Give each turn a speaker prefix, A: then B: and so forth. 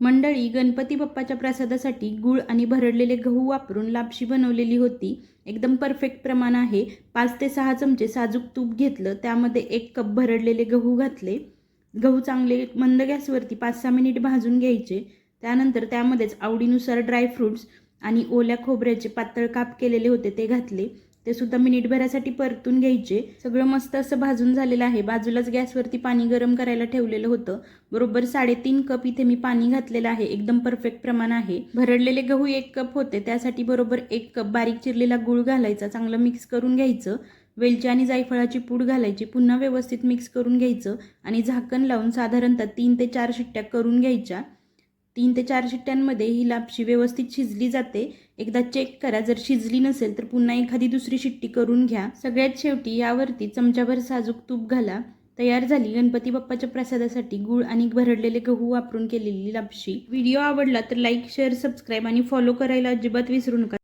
A: मंडळी गणपती बाप्पाच्या प्रसादासाठी गूळ आणि भरडलेले गहू वापरून लापशी बनवलेली होती. एकदम परफेक्ट प्रमाण आहे. पाच ते सहा चमचे साजूक तूप घेतलं. त्यामध्ये एक कप भरडलेले गहू घातले. गहू चांगले मंद गॅसवरती पाच सहा मिनिट भाजून घ्यायचे. त्यानंतर त्यामध्येच आवडीनुसार ड्रायफ्रूट्स आणि ओल्या खोबऱ्याचे पातळ काप केलेले होते ते घातले. ते सुद्धा मिनिटभरासाठी परतून घ्यायचे. सगळं मस्त असं भाजून झालेलं आहे. बाजूलाच गॅसवरती पाणी गरम करायला ठेवलेलं होतं. बरोबर साडेतीन कप इथे मी पाणी घातलेलं आहे. एकदम परफेक्ट प्रमाण आहे. भरडलेले गहू एक कप होते. त्यासाठी बरोबर एक कप बारीक चिरलेला गूळ घालायचा. चांगलं मिक्स करून घ्यायचं. वेलची आणि जायफळाची पूड घालायची. पुन्हा व्यवस्थित मिक्स करून घ्यायचं. आणि झाकण लावून साधारणतः तीन ते चार शिट्ट्या करून घ्यायच्या. तीन ते चार शिट्ट्यांमध्ये ही लापशी व्यवस्थित शिजली जाते. एकदा चेक करा जर शिजली नसेल तर पुन्हा एखादी दुसरी शिट्टी करून घ्या. सगळ्यात शेवटी यावरती चमचाभर साजूक तूप घाला. तयार झाली गणपती बाप्पाच्या प्रसादासाठी गूळ आणि भरडलेले गहू वापरून केलेली लापशी. व्हिडिओ आवडला तर लाईक शेअर सबस्क्राईब आणि फॉलो करायला अजिबात विसरू नका.